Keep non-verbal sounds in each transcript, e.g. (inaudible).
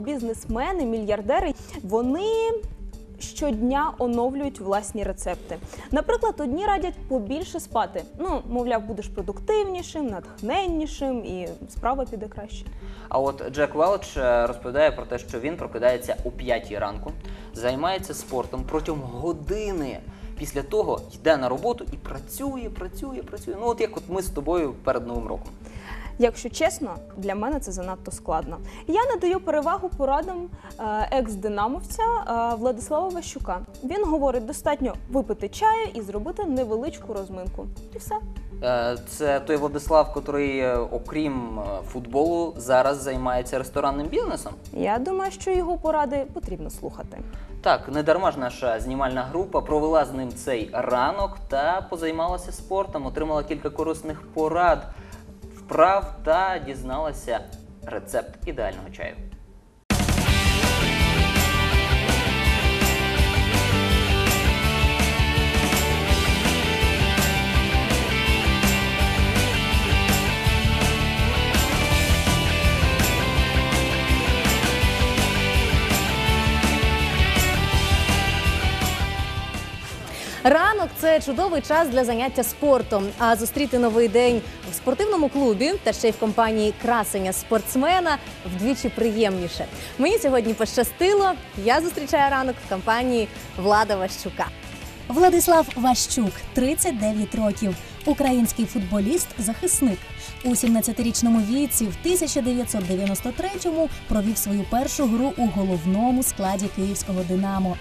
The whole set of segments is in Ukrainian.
бізнесмени, мільярдери, вони. Щодня оновлюють власні рецепти. Наприклад, одні радять побільше спати. Ну, мовляв, будеш продуктивнішим, натхненнішим і справа піде краще. А от Джек Велч е, розповідає про те, що він прокидається о 5 ранку, займається спортом протягом години. Після того йде на роботу і працює, працює, працює. Ну, от як от ми з тобою перед Новим роком. Якщо чесно, для мене це занадто складно. Я надаю перевагу порадам е, екс-динамовця е, Владислава Ващука. Він говорить, достатньо випити чаю і зробити невеличку розминку. І все. Е, Це той Владислав, котрий, е, окрім футболу, зараз займається ресторанним бізнесом. Я думаю, що його поради потрібно слухати. Так, не дарма ж наша знімальна група провела з ним цей ранок та позаймалася спортом, отримала кілька корисних порад, вправ та дізналася рецепт ідеального чаю. Ранок це чудовий час для заняття спортом. А зустріти новий день в спортивному клубі та ще й в компанії красення спортсмена вдвічі приємніше. Мені сьогодні пощастило. Я зустрічаю ранок в компанії Влада Ващука. Владислав Ващук, 39 років, український футболіст, захисник. У 17-річному віці в 1993-му провів свою першу гру у головному складі київського Динамо.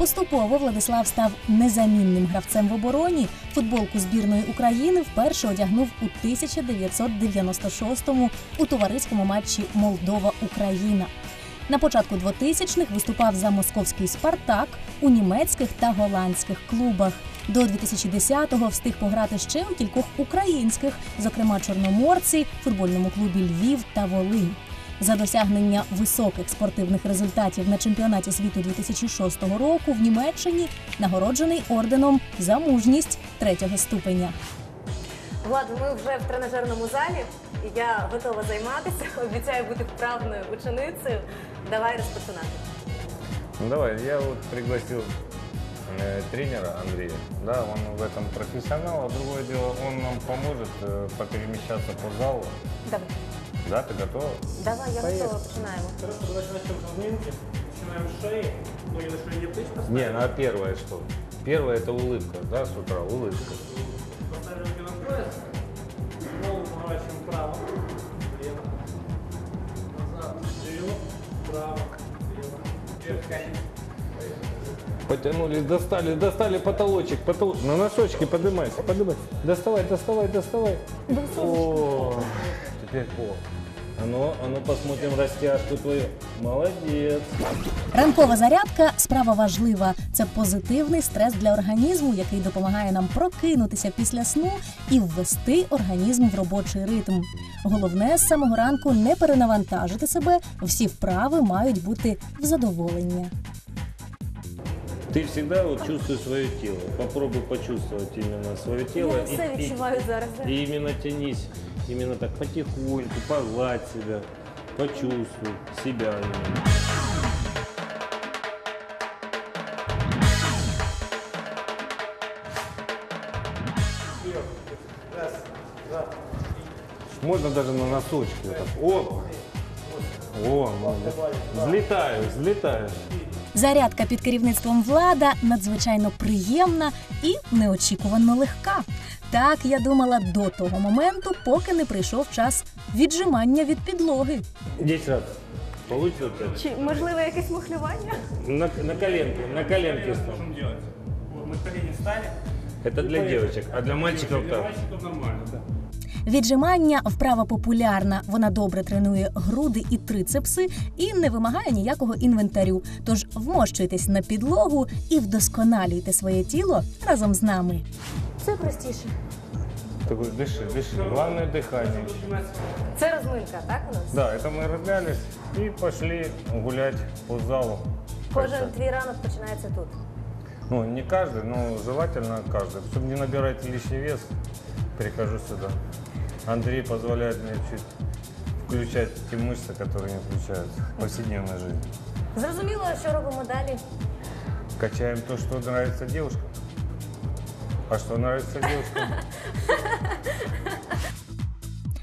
Поступово Владислав став незамінним гравцем в обороні. Футболку збірної України вперше одягнув у 1996-му у товариському матчі Молдова-Україна. На початку 2000-х виступав за московський Спартак у німецьких та голландських клубах. До 2010-го встиг пограти ще у кількох українських, зокрема Чорноморці, футбольному клубі Львів та Волинь. За досягнення високих спортивних результатів на чемпіонаті світу 2006 року в Німеччині нагороджений орденом за мужність третього ступеня. Влад, ми вже в тренажерному залі. і Я готова займатися. (laughs) Обіцяю бути вправною ученицею. Давай розпочинати. Ну давай, я вот пригласил э, тренера Андрея. Да, он в этом профессионал, а другое дело, он нам поможет э, поперемещаться по залу. Давай, Да, ты готова? давай, я готова. Починаємо. Хорошо, давайте начнем с разминки. Начинаем с шеи. Ноги на ширине плеч поставим. Не, ну а первое что? Первое это улыбка, да, с утра, улыбка. Поставим руки на пояс. Голову поворачиваем вправо. Влево. Назад. Вперед. Вправо. Влево. Вверх тянем. Потянулись, достали, достали потолочек, потол... На носочки поднимайся, поднимайся. Доставай, доставай, доставай. О, теперь пол. А ну, а ну посмотрим растяжку твою. Молодец. Ранкова зарядка справа важлива. Це позитивний стрес для організму, який допомагає нам прокинутися після сну і ввести організм в робочий ритм. Головне з самого ранку не перенавантажити себе. Всі вправи мають бути в задоволення. Ты всегда вот чувствуешь свое тело. Попробуй почувствовать именно свое тело. Я все відчуваю зараз. да. и именно тянись, именно так потихоньку, погладь себя, почувствуй себя именно. Раз, два, Можно даже на носочки. Вот так. О! О, молодец. Взлетаю, взлетаю. Зарядка під керівництвом влада надзвичайно приємна і неочікувано легка. Так я думала до того моменту, поки не прийшов час віджимання від підлоги. 10 раз. Получится? Чи можливо якесь мухлювання? На, на коленки, на коленки делать. Вот мы колени стали. Это для девочек, а для мальчиков Для так. мальчиков нормально, да. Віджимання вправа популярна. Вона добре тренує груди і трицепси і не вимагає ніякого інвентарю. Тож вмощуйтесь на підлогу і вдосконалюйте своє тіло разом з нами. Все простіше. Такой, дыши, дыши. Главное дыхание. Це розминка, так у нас? Да, это мы размялись и пошли гулять по залу. Кожен твій ранок починається тут. Ну, не каждый, но желательно каждый. Чтобы не набирать лишний вес, перехожу сюда. Андрей позволяет мне чуть включать те мышцы, которые не включаются в повседневной жизни. Зрозуміло, що робимо далі. Качаем то, что нравится девушкам. А что нравится девушкам? (laughs)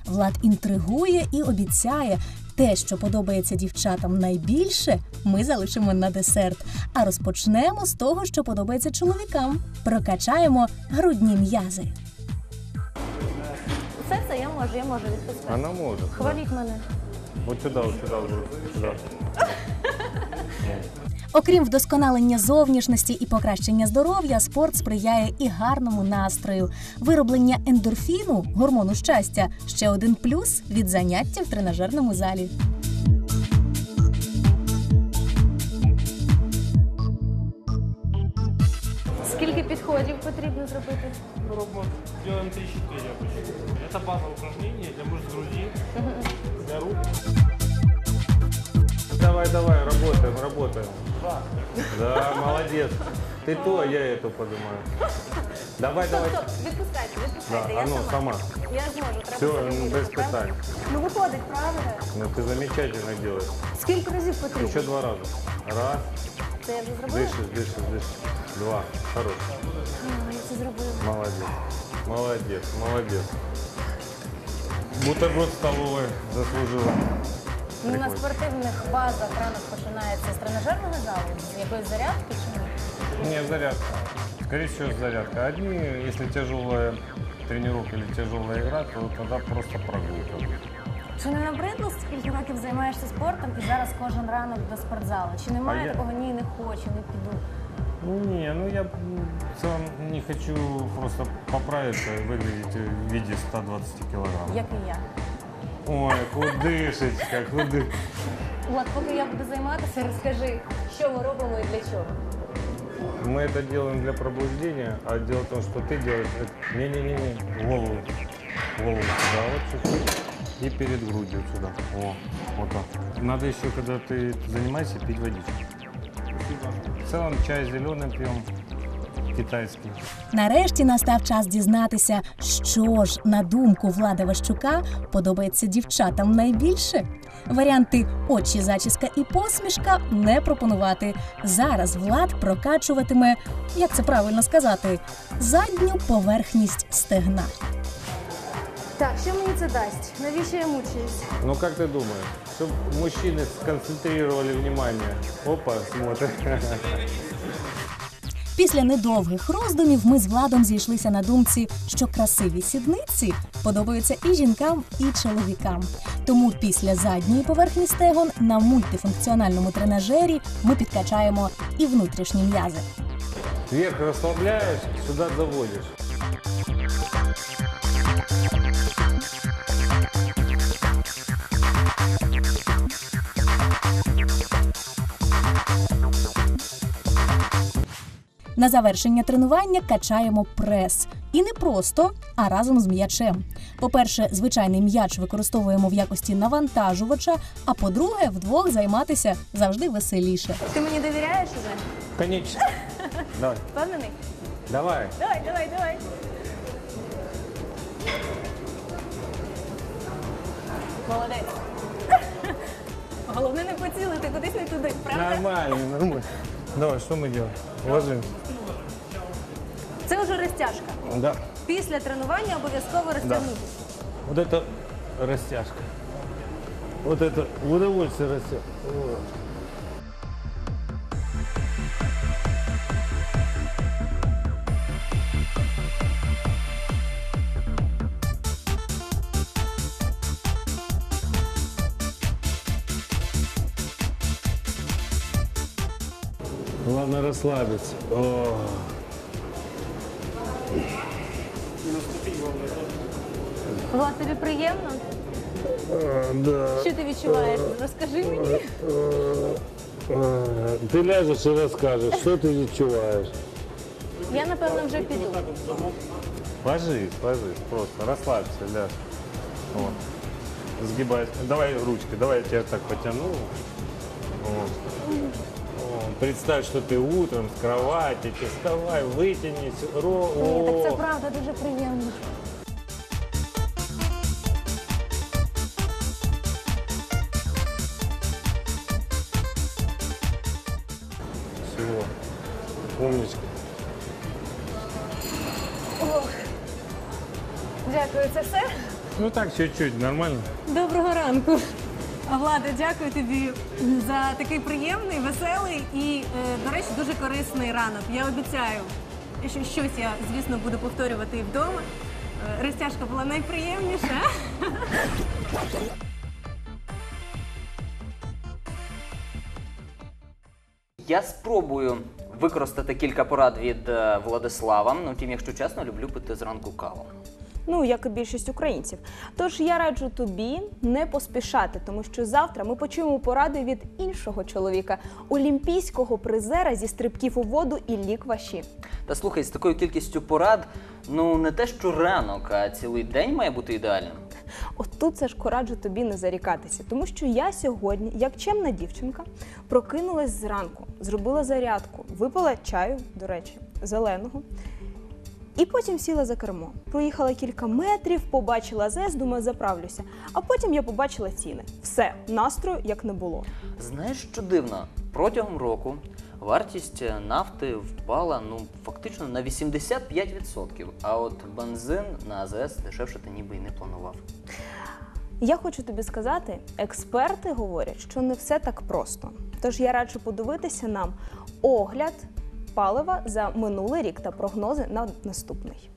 Влад інтригує і обіцяє. Те, що подобається дівчатам найбільше, ми залишимо на десерт. А розпочнемо з того, що подобається чоловікам. Прокачаємо грудні м'язи. Це я можу, відпускати. Она может. Хваліть мене. Вот сюда, вот сюда, вот сюда. Окрім вдосконалення зовнішності і покращення здоров'я, спорт сприяє і гарному настрою. Вироблення ендорфіну, гормону щастя, ще один плюс від заняття в тренажерному залі. Скільки підходів потрібно зробити? Пробуем. Делаем 3-4 обычно. Это базовое упражнение для мышц груди, для рук. Давай, давай, работаем, работаем. Да, молодец. Ты то, а я эту поднимаю. Давай, давай. Стоп, відпускайте, Да, відпускайте, а я ну, сама. сама. Я зможу, треба Все, собі ну, вибрати, без правда? питань. Ну виходить, правда? Ну, ты замечательно делаешь. Скільки разів потрібно? Еще два раза. Раз, Це я вже зробила? дышишь, дышишь, дышишь. Два, хорош. А, я це зробила. Молодец. Молодец, молодец. Бутерброд в столовой заслужила. Ну, на Прикольно. спортивних базах ранок починається з тренажерного залу, з якоїсь зарядки чи ні? Нет, зарядка. Скорее всего, зарядка. Одни, если тяжелая тренировка или тяжелая игра, то тогда просто прогулка. Чи не набридло, скільки років займаєшся спортом і зараз кожен ранок до спортзалу? Чи немає А я- такого ні, не хочу, не піду? Не, ну я м, в целом не хочу просто поправиться и выглядеть в виде 120 килограмм. Як і я. Ой, худышечка, худы. От, поки я буду займатися, розкажи, що ми робимо і для чого. Мы это делаем для пробуждения, а дело в том, что ты делаешь... это- Не-не-не, голову. Голову сюда вот чуть-чуть. И перед грудью сюда. О, вот так. Надо еще, когда ты занимаешься, пить водичку. В целом чай зеленый пьем, китайский. Нарешті настав час дізнатися, що ж на думку Влада Ващука подобається дівчатам найбільше. Варіанти очі, зачіска і посмішка не пропонувати. Зараз Влад прокачуватиме, як це правильно сказати, задню поверхність стегна. Так, що мені це дасть? Навіщо я мучаюсь? Ну как ты думаешь, чтобы мужчины сконцентрировали внимание? Опа, смотри. Після недовгих роздумів ми з владом зійшлися на думці, що красиві сідниці подобаються і жінкам, і чоловікам. Тому після задньої поверхні стегон на мультифункціональному тренажері ми підкачаємо і внутрішні м'язи. Вверх расслабляешь, сюда заводишь. На завершення тренування качаємо прес. І не просто, а разом з м'ячем. По-перше, звичайний м'яч використовуємо в якості навантажувача, а по-друге, вдвох займатися завжди веселіше. Ти мені довіряєш уже? Конечно. (laughs) Давай, Впевнений? давай. Давай, давай, давай. Молодець. (laughs) Головне не поцілити кудись не туди, правда? Нормально, нормально. Давай, что мы делаем? Ложим. Розтяжка. Да. Після тренування обов'язково розтягнутися. Вот это растяжка. Вот это в удовольствие растет. Главное расслабиться. О. Влад, тобі приємно? А, да. Що ти відчуваєш? Розкажи мені. А, Ти ляжеш і розкажеш, що ти відчуваєш. Я напевно вже піду. Ложись, ложись, просто расслабься, ляж. Вот. Сгибайся. Давай ручки, давай я тебя так потяну. Вот. Представь, що ти утром з кровати, чи вставай, витягнись, ро. Ні, так це правда дуже приємно. Все. Умничка. Ох. Дякую, це все? Ну так, чуть-чуть, нормально. Доброго ранку. Влада, дякую тобі за такий приємний, веселий і, е, до речі, дуже корисний ранок. Я обіцяю, що щось я, звісно, буду повторювати і вдома. Е, Розтяжка була найприємніша. Я спробую використати кілька порад від е, Владислава. Ну, тим, якщо чесно, люблю пити зранку каву. Ну, як і більшість українців. Тож я раджу тобі не поспішати, тому що завтра ми почуємо поради від іншого чоловіка, олімпійського призера зі стрибків у воду Іллі Кваші. Та слухай, з такою кількістю порад, ну не те, що ранок, а цілий день має бути ідеальним. От тут це ж раджу тобі не зарікатися, тому що я сьогодні, як чемна дівчинка, прокинулась зранку, зробила зарядку, випила чаю, до речі, зеленого. І потім сіла за кермо. Проїхала кілька метрів, побачила ЗЕС, думаю, заправлюся. А потім я побачила ціни. Все, настрою як не було. Знаєш, що дивно? Протягом року вартість нафти впала ну фактично на 85%, а от бензин на АЗС дешевше ніби й не планував. Я хочу тобі сказати, експерти говорять, що не все так просто. Тож я раджу подивитися нам огляд палива за минулий рік та прогнози на наступний.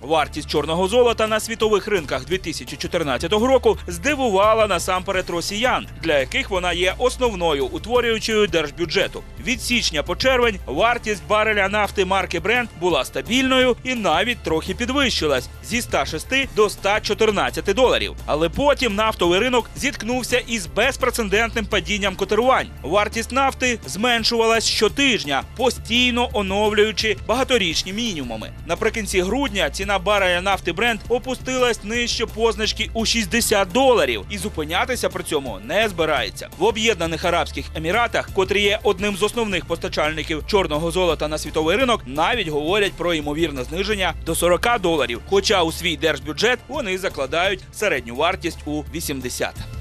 Вартість чорного золота на світових ринках 2014 року здивувала насамперед росіян, для яких вона є основною утворюючою держбюджету. Від січня по червень вартість бареля нафти марки Brent була стабільною і навіть трохи підвищилась зі 106 до 114 доларів. Але потім нафтовий ринок зіткнувся із безпрецедентним падінням котирувань. Вартість нафти зменшувалась щотижня, постійно оновлюючи багаторічні мінімуми. Наприкінці грудня ціна бареля нафти бренд опустилась нижче позначки у 60 доларів і зупинятися при цьому не збирається. В Об'єднаних Арабських Еміратах, котрі є одним з основних постачальників чорного золота на світовий ринок, навіть говорять про ймовірне зниження до 40 доларів. Хоча у свій держбюджет вони закладають середню вартість у 80.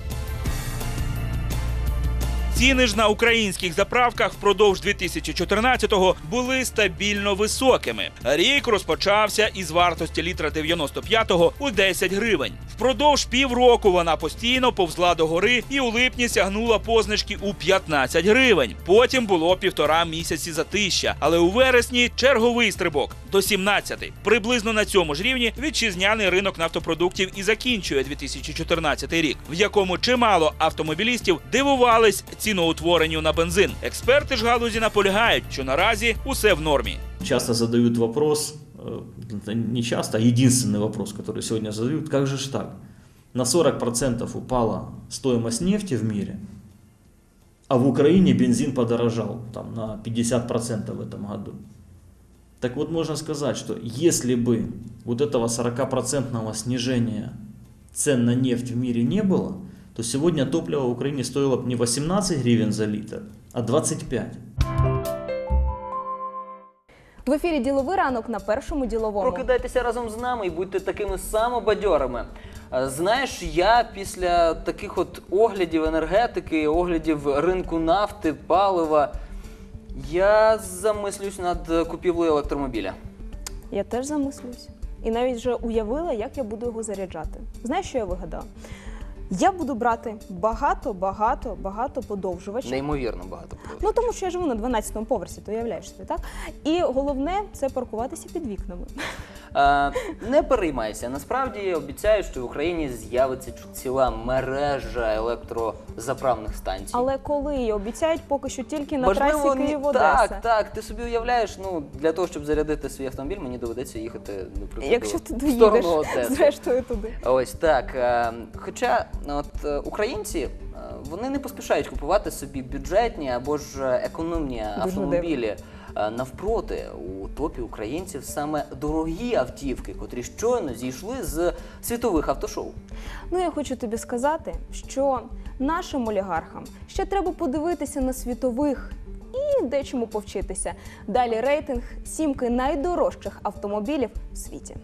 Ціни ж на українських заправках впродовж 2014-го були стабільно високими. Рік розпочався із вартості літра 95-го у 10 гривень. Впродовж півроку вона постійно повзла до гори і у липні сягнула позначки у 15 гривень. Потім було півтора місяці затища, але у вересні черговий стрибок до 17. Приблизно на цьому ж рівні вітчизняний ринок нафтопродуктів і закінчує 2014 рік, в якому чимало автомобілістів дивувались ціноутворенню на бензин. Експерти ж галузі наполягають, що наразі усе в нормі. Часто задают вопрос, э, это не часто, а единственный вопрос, который сегодня задают, как же ж так? На 40% упала стоимость нефти в мире, а в Украине бензин подорожал там, на 50% в этом году. Так вот можно сказать, что если бы вот этого 40% снижения цен на нефть в мире не было, то сегодня топливо в Украине стоило бы не 18 гривен за литр, а 25. В ефірі діловий ранок на першому діловому. Прокидайтеся разом з нами і будьте такими самобадьорими. Е, Знаєш, я після таких от оглядів енергетики, оглядів ринку нафти, палива, я замислюсь над купівлею електромобіля. Я теж замислюсь. І навіть вже уявила, як я буду його заряджати. Знаєш, що я вигадала? Я буду брати багато, багато, багато подовжувачів. Неймовірно багато. Ну тому що я живу на 12-му поверсі, то уявляєш собі, так? І головне це паркуватися під вікнами. Е, не переймайся. Насправді обіцяю, що в Україні з'явиться ціла мережа електрозаправних станцій. Але коли обіцяють поки що тільки на Можливо, трасі Київ Одеса. Так, так. Ти собі уявляєш, ну для того, щоб зарядити свій автомобіль, мені доведеться їхати, наприклад, Якщо ти в доїдеш сторону Одеси. зрештою туди. Ось так. Е, Хоча от е, українці вони не поспішають купувати собі бюджетні або ж економні автомобілі. Е, Навпроти, у топі українців саме дорогі автівки, котрі щойно зійшли з світових автошоу. Ну я хочу тобі сказати, що нашим олігархам ще треба подивитися на світових і дечому повчитися. Далі рейтинг сімки найдорожчих автомобілів в світі.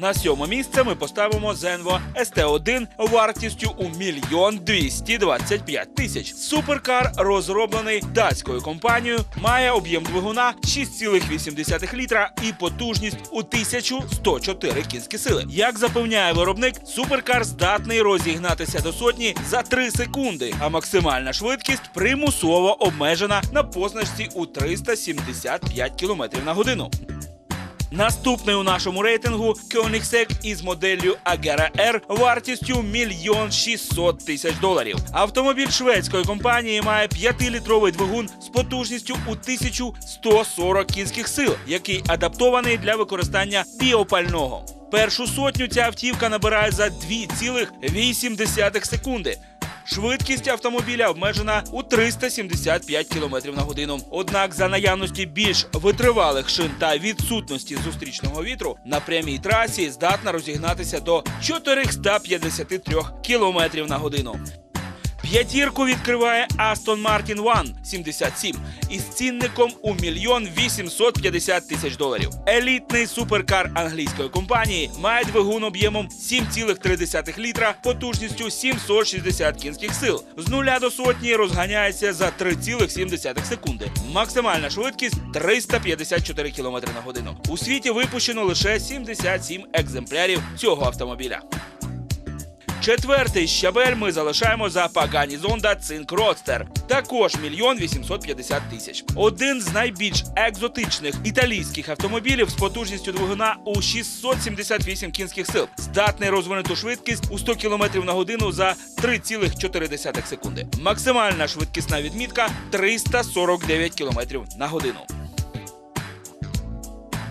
На сьоме місце ми поставимо Zenvo ST1 вартістю у мільйон 225 тисяч. Суперкар, розроблений датською компанією, має об'єм двигуна 6,8 літра і потужність у 1104 кінські сили. Як запевняє виробник, суперкар здатний розігнатися до сотні за 3 секунди, а максимальна швидкість примусово обмежена на позначці у 375 км на годину. Наступний у нашому рейтингу Koenigsegg із моделлю Agera R вартістю мільйон 600 тисяч доларів. Автомобіль шведської компанії має 5-літровий двигун з потужністю у 1140 кінських сил, який адаптований для використання біопального. Першу сотню ця автівка набирає за 2,8 секунди. Швидкість автомобіля обмежена у 375 км на годину. Однак, за наявності більш витривалих шин та відсутності зустрічного вітру на прямій трасі здатна розігнатися до 453 км на годину. П'ятірку відкриває Aston Martin One 77 із цінником у мільйон 850 тисяч доларів. Елітний суперкар англійської компанії має двигун об'ємом 7,3 літра потужністю 760 кінських сил. З нуля до сотні розганяється за 3,7 секунди. Максимальна швидкість 354 км на годину. У світі випущено лише 77 екземплярів цього автомобіля. Четвертий щабель ми залишаємо за Pagani Zonda Cinque Roadster. Також мільйон 850 тисяч. Один з найбільш екзотичних італійських автомобілів з потужністю двигуна у 678 кінських сил. Здатний розвинуту швидкість у 100 км на годину за 3,4 секунди. Максимальна швидкісна відмітка 349 км на годину.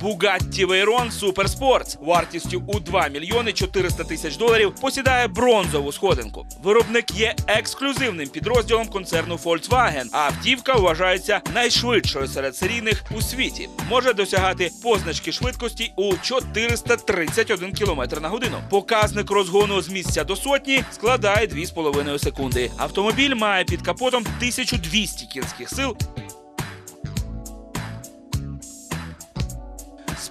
Bugatti Veyron Super Sports вартістю у 2 мільйони 400 тисяч доларів посідає бронзову сходинку. Виробник є ексклюзивним підрозділом концерну Volkswagen, а автівка вважається найшвидшою серед серійних у світі. Може досягати позначки швидкості у 431 км на годину. Показник розгону з місця до сотні складає 2,5 секунди. Автомобіль має під капотом 1200 кінських сил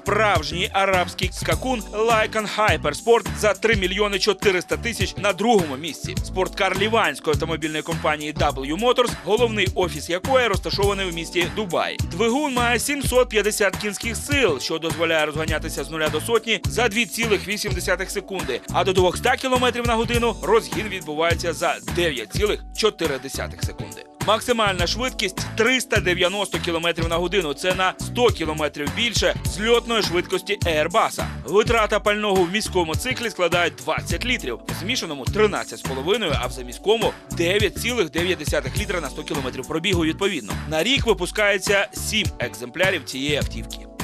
справжній арабський скакун Lycan Hypersport за 3 мільйони 400 тисяч на другому місці. Спорткар ліванської автомобільної компанії W Motors, головний офіс якої розташований в місті Дубай. Двигун має 750 кінських сил, що дозволяє розганятися з нуля до сотні за 2,8 секунди. А до 200 км на годину розгін відбувається за 9,4 секунди. Максимальна швидкість 390 км на годину. Це на 100 км більше зльотної швидкості Airbus. Витрата пального в міському циклі складає 20 літрів, в змішаному 13,5, а в заміському 9,9 літра на 100 км пробігу відповідно. На рік випускається 7 екземплярів цієї автівки.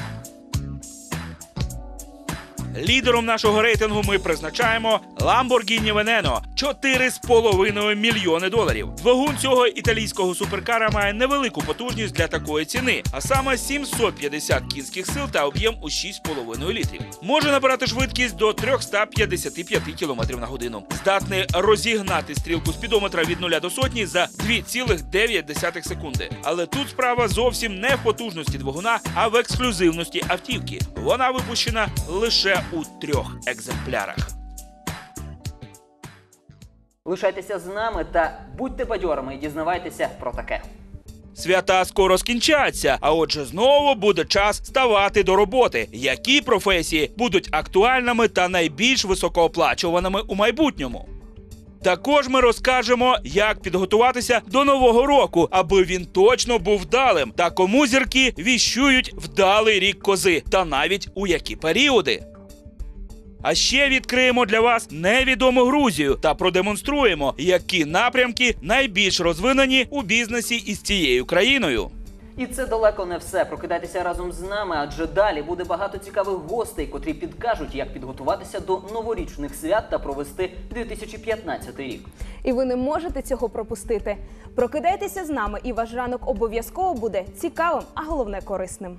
Лідером нашого рейтингу ми призначаємо Lamborghini Veneno 4,5 мільйони доларів. Двигун цього італійського суперкара має невелику потужність для такої ціни, а саме 750 кінських сил та об'єм у 6,5 літрів. Може набирати швидкість до 355 км на годину. Здатний розігнати стрілку спідометра від 0 до сотні за 2,9 секунди. Але тут справа зовсім не в потужності двигуна, а в ексклюзивності автівки. Вона випущена лише у трьох екземплярах. Лишайтеся з нами та будьте бадьорими і дізнавайтеся про таке. Свята скоро скінчаться, а отже, знову буде час ставати до роботи. Які професії будуть актуальними та найбільш високооплачуваними у майбутньому? Також ми розкажемо, як підготуватися до нового року, аби він точно був вдалим, та кому зірки віщують вдалий рік кози, та навіть у які періоди. А ще відкриємо для вас невідому Грузію та продемонструємо, які напрямки найбільш розвинені у бізнесі із цією країною. І це далеко не все. Прокидайтеся разом з нами, адже далі буде багато цікавих гостей, котрі підкажуть, як підготуватися до новорічних свят та провести 2015 рік. І ви не можете цього пропустити. Прокидайтеся з нами, і ваш ранок обов'язково буде цікавим, а головне корисним.